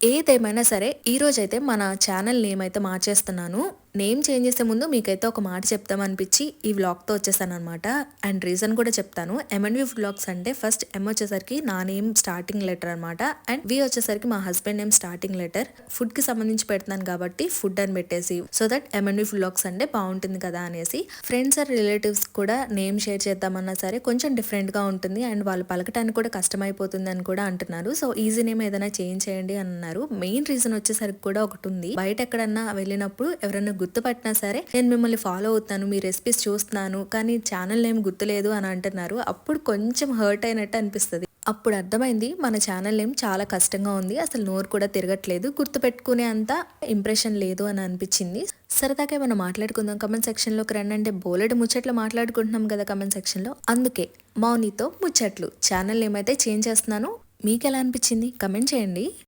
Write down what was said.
ఏదేమైనా సరే ఈరోజైతే మన ఛానల్ నేమ్ అయితే మార్చేస్తున్నాను నేమ్ చేంజ్ చేసే ముందు మీకైతే ఒక మాట చెప్తామనిపించి ఈ వ్లాగ్తో వచ్చేసాను అనమాట అండ్ రీజన్ కూడా చెప్తాను. ఎంఎన్వి వ్లాగ్స్ అంటే ఫస్ట్ ఎం వచ్చేసరికి నా నేమ్ స్టార్టింగ్ లెటర్ అనమాట అండ్ వి వచ్చేసరికి మా హస్బెండ్ నేమ్ స్టార్టింగ్ లెటర్ ఫుడ్కి సంబంధించి పెడుతున్నాను కాబట్టి ఫుడ్ అని పెట్టేసి సో దట్ ఎంఎన్వి వ్లాగ్స్ అంటే బాగుంటుంది కదా అనేసి ఫ్రెండ్స్ ఆర్ రిలేటివ్స్ కూడా నేమ్ షేర్ చేద్దామన్నా సరే కొంచెం డిఫరెంట్గా ఉంటుంది. అండ్ వాళ్ళు పలకటానికి కూడా కష్టమైపోతుంది అని కూడా అంటున్నారు. సో ఈజీ నేమ్ ఏదైనా చేంజ్ చేయండి అని అన్నారు. మెయిన్ రీజన్ వచ్చేసరికి కూడా ఒకటి ఉంది. బయట ఎక్కడన్నా వెళ్ళినప్పుడు ఎవరైనా గుర్తుపట్టినా సరే నేను మిమ్మల్ని ఫాలో అవుతాను మీ రెసిపీస్ చూస్తున్నాను కానీ ఛానల్ నేమ్ గుర్తులేదు అని అంటున్నారు. అప్పుడు కొంచెం హర్ట్ అయినట్టు అనిపిస్తుంది. అప్పుడు అర్థమైంది మన ఛానల్ నేమ్ చాలా కష్టంగా ఉంది అసలు నోరు కూడా తిరగట్లేదు గుర్తుపెట్టుకునే అంత ఇంప్రెషన్ లేదు అని అనిపించింది. సరదాగా ఏమైనా మాట్లాడుకుందాం కమెంట్ సెక్షన్లోకి రండి. అంటే బోలెడు ముచ్చట్లు మాట్లాడుకుంటున్నాం కదా కమెంట్ సెక్షన్లో అందుకే మౌనితో ముచ్చట్లు. ఛానల్ నేమ్ అయితే చేంజ్ చేస్తున్నాను. మీకు ఎలా అనిపించింది? కమెంట్ చేయండి.